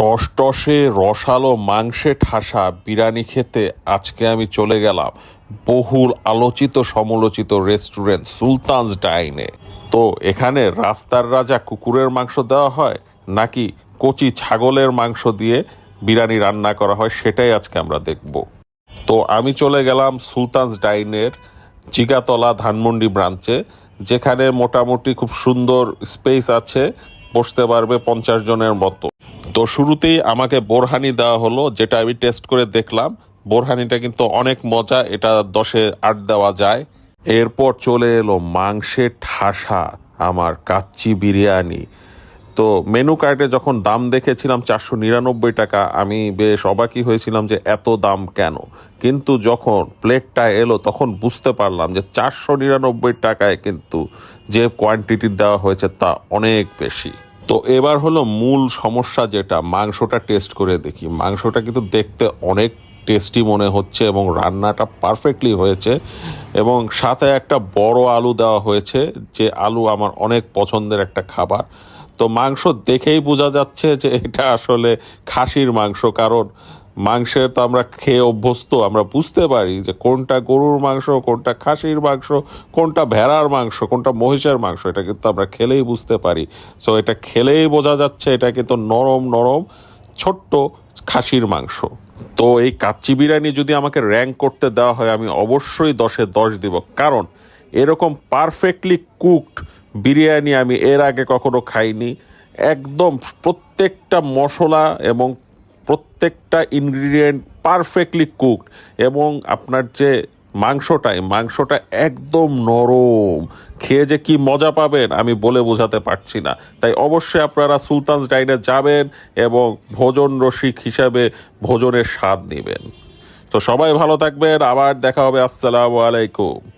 টসটসে রসালো মাংসে ঠাসা বিরিয়ানি খেতে আজকে আমি চলে গেলাম বহুল আলোচিত সমালোচিত রেস্টুরেন্ট সুলতানস ডাইনে। তো এখানে রাস্তার রাজা কুকুরের মাংস দেওয়া হয় নাকি কচি ছাগলের মাংস দিয়ে বিরিয়ানি রান্না করা হয় সেটাই আজকে আমরা দেখব। তো আমি চলে গেলাম সুলতানস ডাইনের জিগাতলা ধানমন্ডি ব্রাঞ্চে, যেখানে মোটামুটি খুব সুন্দর স্পেস আছে, বসতে পারবে পঞ্চাশ জনের মতো। তো শুরুতেই আমাকে বোরহানি দেওয়া হলো, যেটা আমি টেস্ট করে দেখলাম। বোরহানিটা কিন্তু অনেক মজা, এটা দশে আট দেওয়া যায়। এরপর চলে এলো মাংসের ঠাসা, আমার কাচ্চি বিরিয়ানি। তো মেনু কার্ডে যখন দাম দেখেছিলাম চারশো নিরানব্বই টাকা, আমি বেশ অবাকই হয়েছিলাম যে এত দাম কেন? কিন্তু যখন প্লেটটা এলো, তখন বুঝতে পারলাম যে চারশো নিরানব্বই টাকায় কিন্তু যে কোয়ান্টিটি দেওয়া হয়েছে তা অনেক বেশি। তো এবার হলো মূল সমস্যা যেটা, মাংসটা টেস্ট করে দেখি। মাংসটা কিন্তু দেখতে অনেক টেস্টি মনে হচ্ছে এবং রান্নাটা পারফেক্টলি হয়েছে এবং সাথে একটা বড় আলু দেওয়া হয়েছে, যে আলু আমার অনেক পছন্দের একটা খাবার। তো মাংস দেখেই বোঝা যাচ্ছে যে এটা আসলে খাসির মাংস, কারণ মাংসের তো আমরা খেয়ে অভ্যস্ত, আমরা বুঝতে পারি যে কোনটা গরুর মাংস, কোনটা খাসির মাংস, কোনটা ভেড়ার মাংস, কোনটা মহিষের মাংস, এটা কিন্তু আমরা খেলেই বুঝতে পারি। সো এটা খেলেই বোঝা যাচ্ছে, এটা কিন্তু নরম নরম, ছোট্ট খাসির মাংস। তো এই কাচ্চি বিরিয়ানি যদি আমাকে র্যাঙ্ক করতে দেওয়া হয়, আমি অবশ্যই দশে দশ দিব। কারণ এরকম পারফেক্টলি কুকড বিরিয়ানি আমি এর আগে কখনো খাইনি। একদম প্রত্যেকটা মশলা এবং প্রত্যেকটা ইনগ্রিডিয়েন্ট পারফেক্টলি কুকড এবং আপনার যে মাংসটাই, মাংসটা একদম নরম। খেয়ে যে কি মজা পাবেন আমি বলে বোঝাতে পারছি না। তাই অবশ্যই আপনারা সুলতানস ডাইনে যাবেন এবং ভোজন রসিক হিসাবে ভোজনের স্বাদ নেবেন। তো সবাই ভালো থাকবেন, আবার দেখা হবে, আসসালামু আলাইকুম।